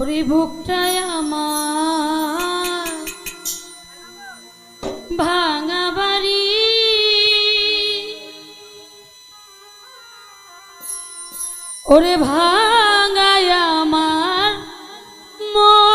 ওরে বুকটায় আমার ভাঙা বাড়ি ওরে ভাঙায় আমার মন।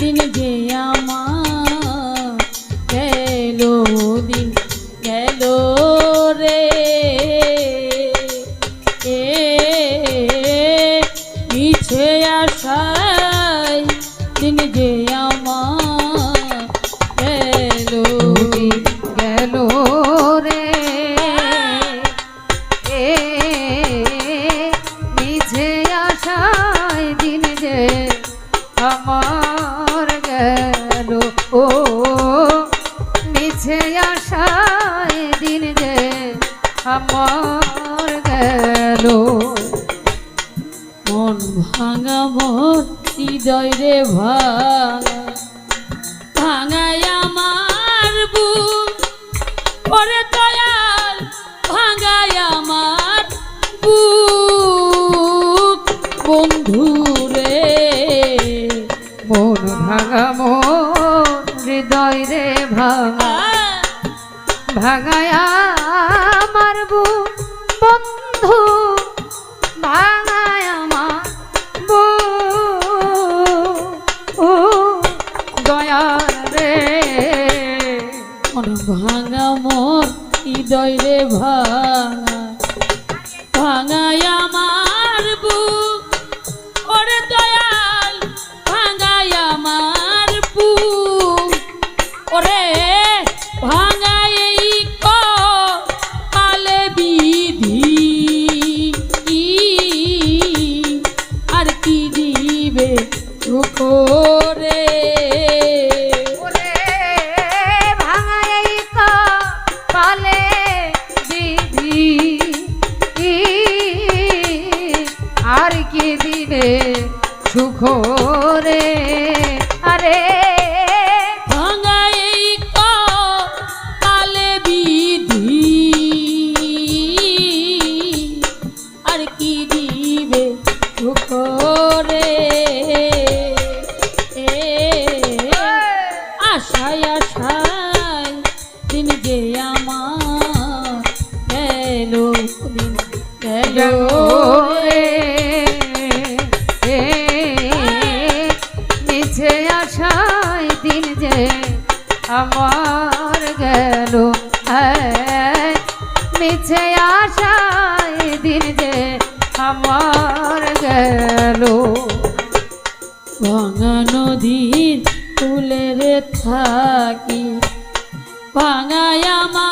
দিন যে আমার গেল দিন, গেল রে। এ মিছে আশায় দিন যে আমার গেল দিন। আমার গেল। মন ভাঙা মোর হৃদয় রে ভাঙা। ভাঙায় আমার বুক, ওরে দয়াল, ভাঙায় আমার বন্ধু রে, মন ভাঙা মন হৃদয় রে ভাঙা। ভাঙায়া মারবু বন্ধু ভাঙায় মারবু দয়াল রে, মন ভাঙা মোর হৃদয় রে ভাঙা ভাঙায়া আমার দিবে সুখ রে আমার গেল মিছে আশায় দিন যে আমার গেল। ভাঙা তুলে রে থাকি ভাঙায় আমার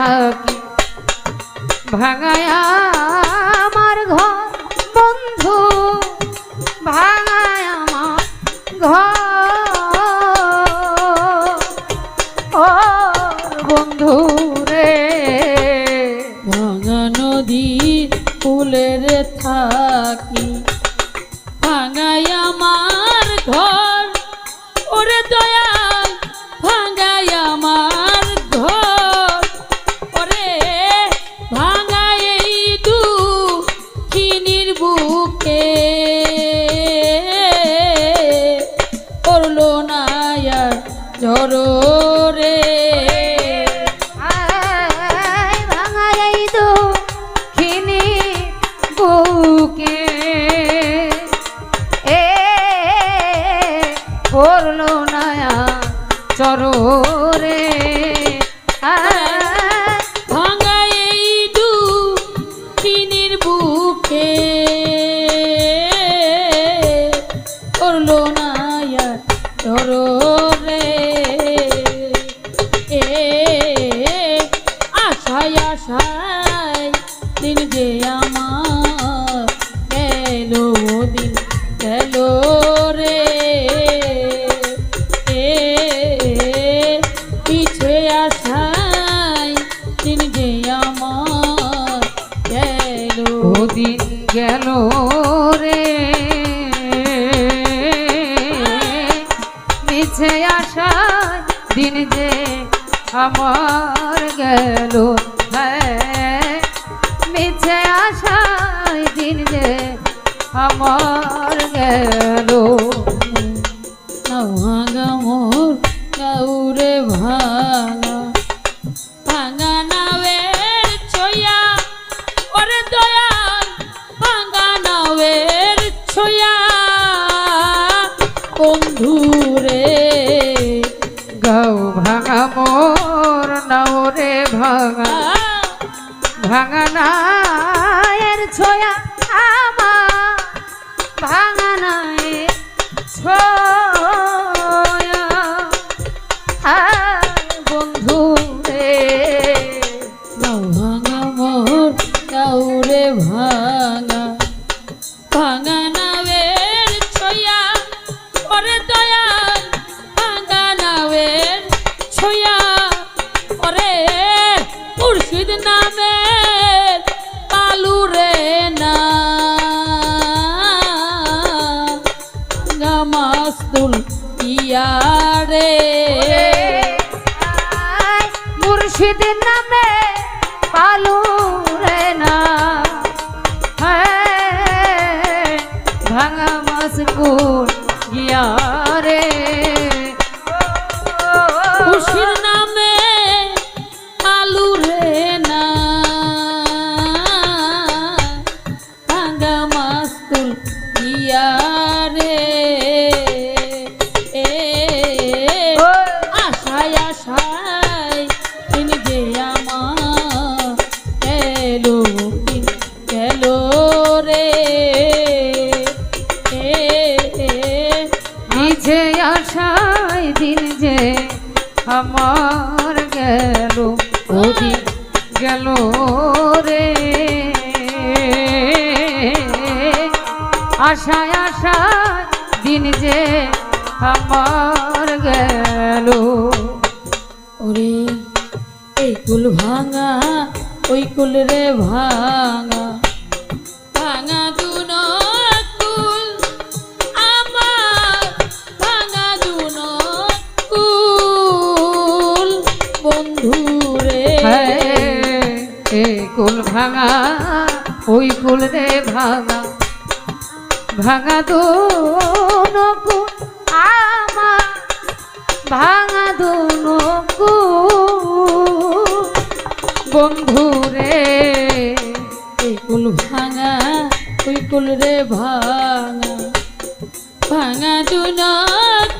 থাকি ভাঙায় বুকে মিছে দিন যে আমার গেল হ্যাঁ মিছে আশায় দিন যে আমার গেল। ভাঙা মোর কাউরে ভাঙা ভাঙা ভাঙা মোর নাওরে ভাঙা। ভাঙা ভাঙা নায়ের ছোয়া মুর্শিদ নামে পালু আমার গেল ওদিন গেল রে। আশায় আশায় দিন যে আমার গেল। ওরে, এই কুল ভাঙা, ওই কুল রে ভাঙা ভাঙা, ওই কুল রে ভাঙা। ভাঙা দো আমার, ভাঙা দো বন্ধু রে, এই কুল ভাঙা, ওই কুল রে ভাঙা। ভাঙা দুন কুল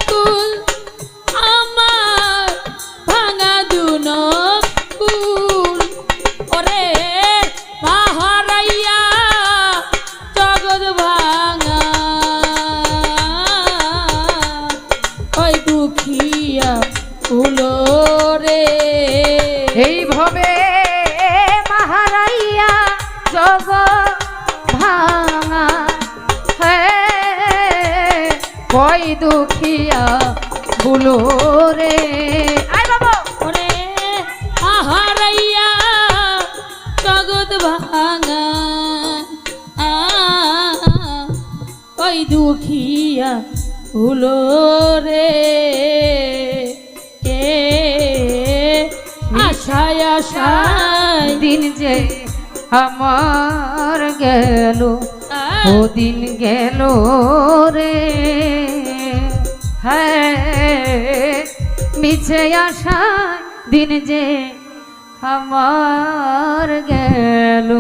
কই দুখিয়া বুলো রে। আয় বাবা। ওরে আহারাইয়া জগৎ ভাঙা। ওই দুখিয়া হলো রে। এ আশায় আশায় দিন যে আমার গেল ও দিন গেল রে। হ্যাঁ মিছে আশায় দিন যে আমার গেল।